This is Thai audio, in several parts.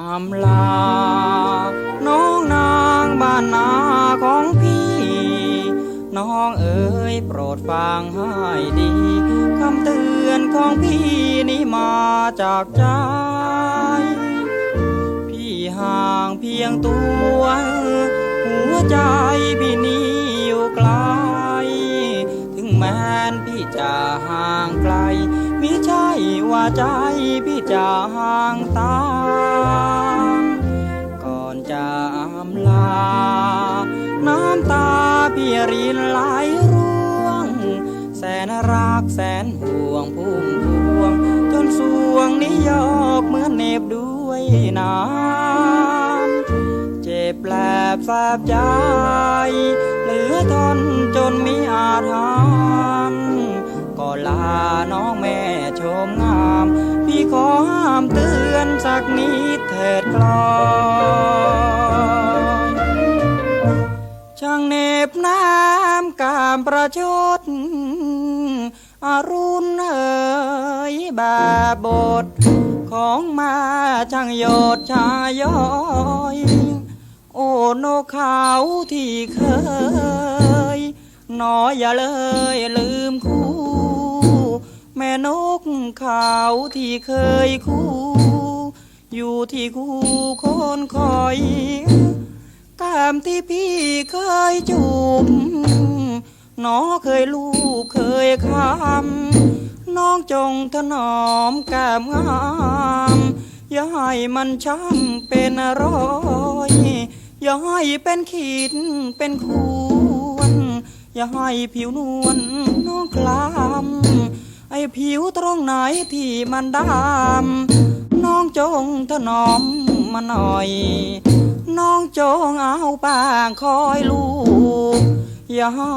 จะอำลา น้องนางบ้านนาของพี่ น้องเอ๋ยโปรดฟังให้ดีคำเตือนของพี่นี้มาจากใจ พี่ห่างเพียงตัว หัวใจพี่นี้อยู่ไกล ถึงแม้นพี่จะห่างไกลมิใช่ว่าใจพี่จะห่างตา รินหลร่วง แสนรักแสนห่วงพุ่มพวง จนสวงนี้ยอกเหมือนเน็บด้วยน้ำเจ็บแปลบแสบใจ เหลือทนจนมีอาถรรพ์ก็ลาน้องแม่ชมงาม พี่ขอห้ามเตือนสักนิดเถิดกลอ น็บน้ำกามประชดอรุณเอ๋ยบบบท ของมาช่างโยดชายอย โอ้นกเขาที่เคยหนออย่าเลยลืมคู่ แม่นกเขาที่เคยคู่ อยู่ที่คู่คนคอย กามที่พี่เคยจูบหนอเคยลูบเคยคำน้องจงถนอมแก้มงามอย่าให้มันช้ำเป็นรอยอย่าให้เป็นขีดเป็นควรอย่าให้ผิวนวลน้องคลำไอผิวตรงไหนที่มันดำน้องจงถนอมมาหน่อย น้องจงเอาปางคอยลูก อย่าให้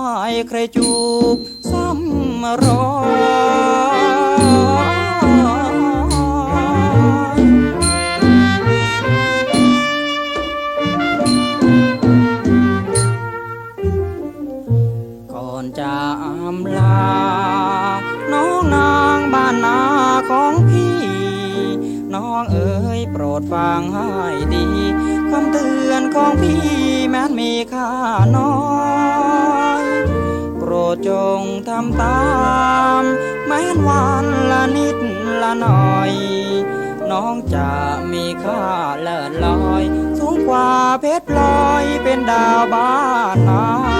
ใครจูบซ้ำรอย ก่อนจะอำลา น้องนางบ้านนาของพี่ น้องเอ๋ยโปรดฟังให้ดี คำเตือนของพี่แม้นมีค่าน้อยโปรดจงทำตาม แม้นวันละนิดละหน่อย น้องจะมีค่าเลิศลอย สูงกว่าเพชรลอยเป็นดาวบ้านนา